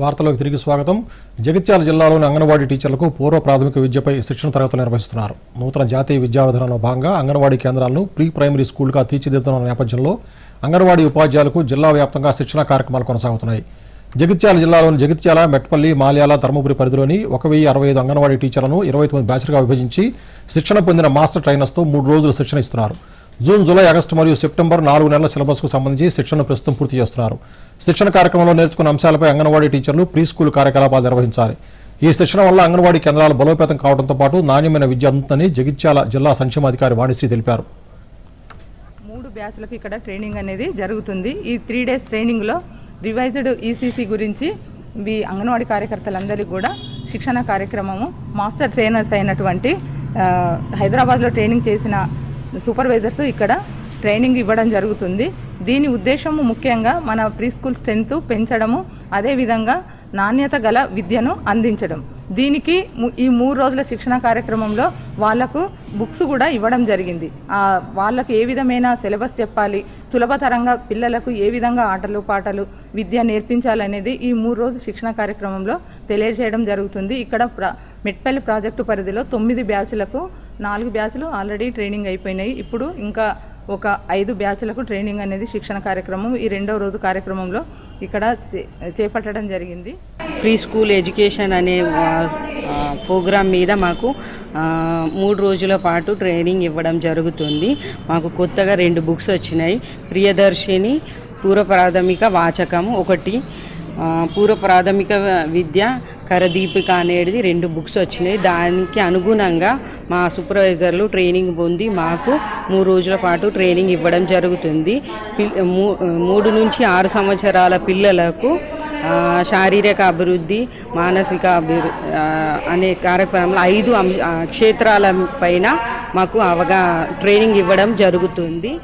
వార్తలోకి తిరిగి స్వాగతం. జగిత్యాల జిల్లాలోని అంగన్వాడీ టీచర్లకు పూర్వ ప్రాథమిక విద్యపై శిక్షణ తరగతులు నిర్వహిస్తున్నారు. నూతన జాతీయ విద్యా విధానంలో భాగంగా అంగన్వాడీ కేంద్రాలను ప్రీ ప్రైమరీ స్కూల్గా తీర్చిదిద్దుతున్న నేపథ్యంలో అంగన్వాడీ ఉపాధ్యాయులకు జిల్లా వ్యాప్తంగా శిక్షణ కార్యక్రమాలు కొనసాగుతున్నాయి. జగిత్యాల జిల్లాలోని జగిత్యాల మెట్పల్లి మాల్యాల ధర్మపురి పరిధిలోని ఒక వెయ్యి అరవై ఐదు అంగన్వాడీ టీచర్లను ఇరవై తొమ్మిది బ్యాచ్లుగా విభజించి శిక్షణ పొందిన మాస్టర్ ట్రైనర్స్తో మూడు రోజులు శిక్షణ ఇస్తున్నారు. జూన్ జూలై ఆగస్టు మరియు సెప్టెంబర్ నాలుగు నెలల సిలబస్కు సంబంధించి శిక్షణను ప్రస్తుతం పూర్తి చేస్తున్నారు. శిక్షణ కార్యక్రమంలో నేర్చుకున్న అంశాలపై అంగన్వాడీ టీచర్లు ప్రీ స్కూల్ కార్యకలాపాలు నిర్వహించాలి. ఈ శిక్షణ వల్ల అంగన్వాడీ కేంద్రాలు బలోపేతం కావడంతో పాటు నాణ్యమైన విద్య అందుతుందని జగిత్యాల జిల్లా సంక్షేమాధికారి వాణిశ్రీ తెలిపారు. మూడు బ్యాచ్లకు ఇక్కడ ట్రైనింగ్ అనేది జరుగుతుంది. ఈ త్రీ డేస్ ట్రైనింగ్లో రివైజ్డ్ ఈసీసీ గురించి మీ అంగన్వాడీ కార్యకర్తలందరికీ కూడా శిక్షణ కార్యక్రమము మాస్టర్ ట్రైనర్స్ అయినటువంటి హైదరాబాద్లో ట్రైనింగ్ చేసిన సూపర్వైజర్స్ ఇక్కడ ట్రైనింగ్ ఇవ్వడం జరుగుతుంది. దీని ఉద్దేశము ముఖ్యంగా మన ప్రీ స్కూల్ స్ట్రెంత్ పెంచడము అదేవిధంగా నాణ్యత గల విద్యను అందించడం. దీనికి ఈ మూడు రోజుల శిక్షణ కార్యక్రమంలో వాళ్ళకు బుక్స్ కూడా ఇవ్వడం జరిగింది. వాళ్ళకు ఏ విధమైన సిలబస్ చెప్పాలి సులభతరంగా పిల్లలకు ఏ విధంగా ఆటలు పాటలు విద్య నేర్పించాలనేది ఈ మూడు రోజు శిక్షణ కార్యక్రమంలో తెలియజేయడం జరుగుతుంది. ఇక్కడ ప్రా మెట్పల్లి ప్రాజెక్టు పరిధిలో తొమ్మిది బ్యాచ్లకు నాలుగు బ్యాచ్లు ఆల్రెడీ ట్రైనింగ్ అయిపోయినాయి. ఇప్పుడు ఇంకా ఒక ఐదు బ్యాచ్లకు ట్రైనింగ్ అనేది శిక్షణ కార్యక్రమం ఈ రెండవ రోజు కార్యక్రమంలో ఇక్కడ చే- చేపట్టడం జరిగింది. ఫ్రీ స్కూల్ ఎడ్యుకేషన్ అనే ప్రోగ్రాం మీద మాకు మూడు రోజుల పాటు ట్రైనింగ్ ఇవ్వడం జరుగుతుంది. మాకు కొత్తగా రెండు బుక్స్ వచ్చినాయి. ప్రియదర్శిని పూర్వ ప్రాథమిక వాచకం ఒకటి పూర్వ ప్రాథమిక విద్య కరదీపిక అనేది రెండు బుక్స్ వచ్చినాయి. దానికి అనుగుణంగా మా సూపర్వైజర్లు ట్రైనింగ్ పొంది మాకు మూడు రోజుల పాటు ట్రైనింగ్ ఇవ్వడం జరుగుతుంది. పిల్- మూ- మూడు నుంచి ఆరు సంవత్సరాల పిల్లలకు శారీరక అభివృద్ధి మానసిక అభివృద్ధి అనే కార్యక్రమంలో ఐదు క్షేత్రాల పైన మాకు అవగా ట్రైనింగ్ ఇవ్వడం జరుగుతుంది.